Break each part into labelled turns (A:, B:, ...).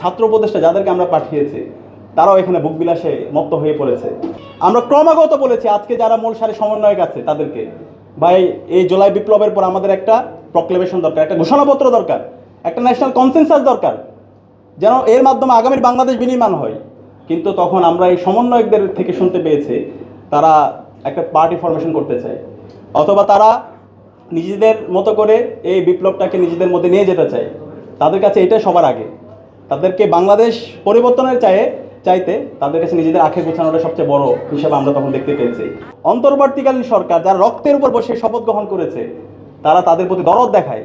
A: ছাত্র উপদেষ্টা যাদেরকে আমরা পাঠিয়েছি, তারাও এখানে বুক বিলাসে মত্ত হয়ে পড়েছে। আমরা ক্রমাগত বলেছি, আজকে যারা মূল সারি সমন্বয়ক আছে তাদেরকে। ভাই, এই জুলাই বিপ্লবের পর আমাদের একটা প্রক্লেমেশন দরকার, একটা ঘোষণাপত্র দরকার, একটা ন্যাশনাল কনসেনসাস দরকার, যেন এর মাধ্যমে আগামীর বাংলাদেশ বিনির্মাণ হয়। কিন্তু তখন আমরা এই সমন্বয়কদের থেকে শুনতে পেয়েছি, তারা একটা পার্টি ফরমেশন করতে চায়, অথবা তারা নিজেদের মতো করে এই বিপ্লবটাকে নিজেদের মধ্যে নিয়ে যেতে চায়। তাদের কাছে এটা সবার আগে। তাদেরকে বাংলাদেশ পরিবর্তনের চায়ে, চাইতে তাদের কাছে নিজেদের আখে গোছানোটা সবচেয়ে বড় হিসাবে আমরা তখন দেখতে পেয়েছি। অন্তর্বর্তীকালীন সরকার যারা রক্তের উপর বসে শপথ গ্রহণ করেছে, তারা তাদের প্রতি দরদ দেখায়।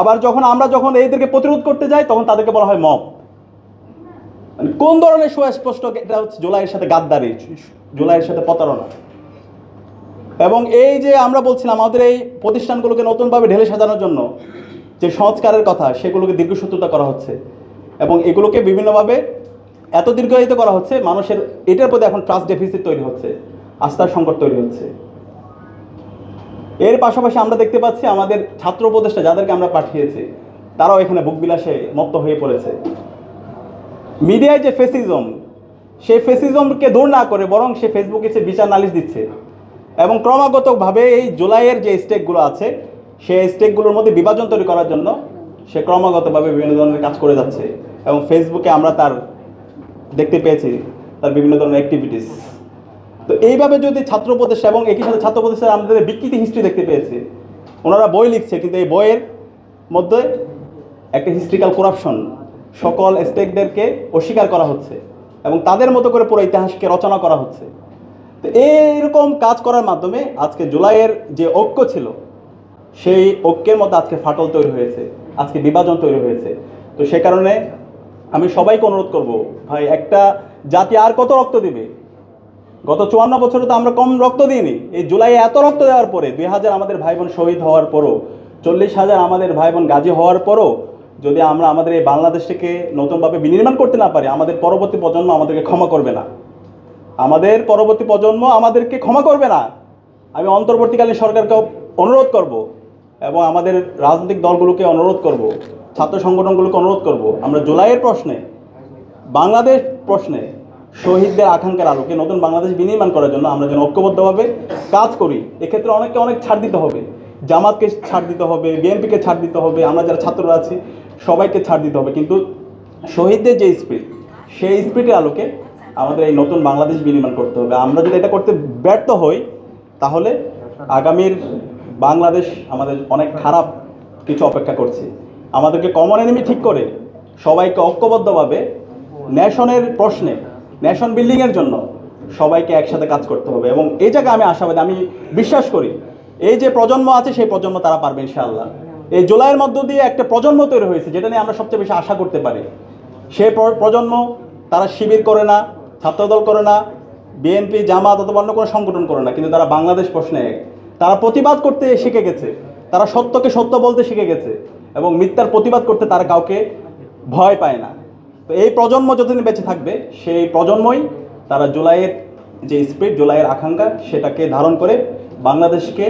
A: আবার যখন আমরা যখন এদেরকে প্রতিরোধ করতে যাই, তখন তাদেরকে বলা হয় মব। মানে কোন ধরনের সুস্পষ্ট এটা হচ্ছে জুলাইয়ের সাথে গাদ্দারি, জুলাইয়ের সাথে প্রতারণা। এবং এই যে আমরা বলছিলাম আমাদের এই প্রতিষ্ঠানগুলোকে নতুনভাবে ঢেলে সাজানোর জন্য যে সংস্কারের কথা, সেগুলোকে দীর্ঘসূত্রতা করা হচ্ছে। এবং এগুলোকে বিভিন্নভাবে এত দীর্ঘায়িত করা হচ্ছে, মানুষের এটার প্রতি এখন ট্রাস্ট ডেফিসিট তৈরি হচ্ছে, আস্থার সংকট তৈরি হচ্ছে। এর পাশাপাশি আমরা দেখতে পাচ্ছি আমাদের ছাত্র উপদেষ্টা যাদেরকে আমরা পাঠিয়েছি, তারাও এখানে বুক বিলাসে মত্ত হয়ে পড়েছে। মিডিয়ায় যে ফেসিজম, সেই ফেসিজমকে দূর না করে বরং সে ফেসবুকে সে বিচার নালিশ দিচ্ছে এবং ক্রমাগতভাবে এই জুলাইয়ের যে স্টেকগুলো আছে, সেই স্টেকগুলোর মধ্যে বিভাজন তৈরি করার জন্য সে ক্রমাগতভাবে বিভিন্ন ধরনের কাজ করে যাচ্ছে এবং ফেসবুকে আমরা তার দেখতে পেয়েছি, তার বিভিন্ন ধরনের অ্যাক্টিভিটিস তো এইভাবে যদি ছাত্র উপদেষ্টা এবং একই সাথে ছাত্র উপদেষ্টা আমাদের বিকৃতি হিস্ট্রি দেখতে পেয়েছি, ওনারা বই লিখছে, কিন্তু এই বইয়ের মধ্যে একটা হিস্ট্রিক্যাল করাপশন সকল স্টেকদেরকে অস্বীকার করা হচ্ছে এবং তাদের মতো করে পুরো ইতিহাসকে রচনা করা হচ্ছে। তো এইরকম কাজ করার মাধ্যমে আজকে জুলাইয়ের যে ঐক্য ছিল, সেই ঐক্যের মধ্যে আজকে ফাটল তৈরি হয়েছে। আজকে বিভাজন তৈরি হয়েছে। তো সে কারণে আমি সবাইকে অনুরোধ করব, ভাই, একটা জাতি আর কত রক্ত দিবে? গত চুয়ান্ন বছরে তো আমরা কম রক্ত দিইনি। এই জুলাইয়ে এত রক্ত দেওয়ার পরে, দুই হাজার আমাদের ভাই বোন শহীদ হওয়ার পরও, চল্লিশ হাজার আমাদের ভাই বোন গাজী হওয়ার পরও, যদি আমরা আমাদের এই বাংলাদেশটাকে নতুনভাবে বিনির্মাণ করতে না পারি, আমাদের পরবর্তী প্রজন্ম আমাদেরকে ক্ষমা করবে না। আমাদের পরবর্তী প্রজন্ম আমাদেরকে ক্ষমা করবে না। আমি অন্তর্বর্তীকালীন সরকারকে অনুরোধ করব এবং আমাদের রাজনৈতিক দলগুলোকে অনুরোধ করব, ছাত্র সংগঠনগুলোকে অনুরোধ করব, আমরা জুলাইয়ের প্রশ্নে, বাংলাদেশ প্রশ্নে শহীদদের আকাঙ্ক্ষার আলোকে নতুন বাংলাদেশ বিনির্মাণ করার জন্য আমরা যেন ঐক্যবদ্ধভাবে কাজ করি। এক্ষেত্রে অনেককে অনেক ছাড় দিতে হবে। জামাতকে ছাড় দিতে হবে, বিএনপিকে ছাড় দিতে হবে, আমরা যারা ছাত্ররা আছি, সবাইকে ছাড় দিতে হবে। কিন্তু শহীদদের যে স্পিড সেই স্পিডের আলোকে আমাদের এই নতুন বাংলাদেশ বিনির্মাণ করতে হবে। আমরা যদি এটা করতে ব্যর্থ হই, তাহলে আগামীর বাংলাদেশ আমাদের অনেক খারাপ কিছু অপেক্ষা করছে। আমাদেরকে কমন এনিমি ঠিক করে, সবাইকে ঐক্যবদ্ধভাবে ন্যাশনের প্রশ্নে, ন্যাশন বিল্ডিংয়ের জন্য সবাইকে একসাথে কাজ করতে হবে। এবং এই জায়গায় আমি আশাবাদী, আমি বিশ্বাস করি, এই যে প্রজন্ম আছে, সেই প্রজন্ম তারা পারবে ইনশাআল্লাহ। এই জুলাইয়ের মধ্য দিয়ে একটা প্রজন্ম তৈরি হয়েছে, যেটা নিয়ে আমরা সবচেয়ে বেশি আশা করতে পারি। সেই প্রজন্ম তারা শিবির করে না, ছাত্রদল করে না, বিএনপি, জামাত অথবা অন্য কোনো সংগঠন করে না, কিন্তু তারা বাংলাদেশ প্রশ্নে। তারা প্রতিবাদ করতে শিখে গেছে। তারা সত্যকে সত্য বলতে শিখে গেছে এবং মিথ্যার প্রতিবাদ করতে তারা কাউকে ভয় পায় না। তো এই প্রজন্ম যতদিন বেঁচে থাকবে, সেই প্রজন্মই তারা জুলাইয়ের যে স্পিড জুলাইয়ের আকাঙ্ক্ষা, সেটাকে ধারণ করে বাংলাদেশকে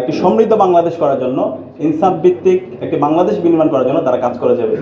A: একটি সমৃদ্ধ বাংলাদেশ করার জন্য, ইনসাফ ভিত্তিক একটি বাংলাদেশ বিনিময় করার জন্য তারা কাজ করে যাবে।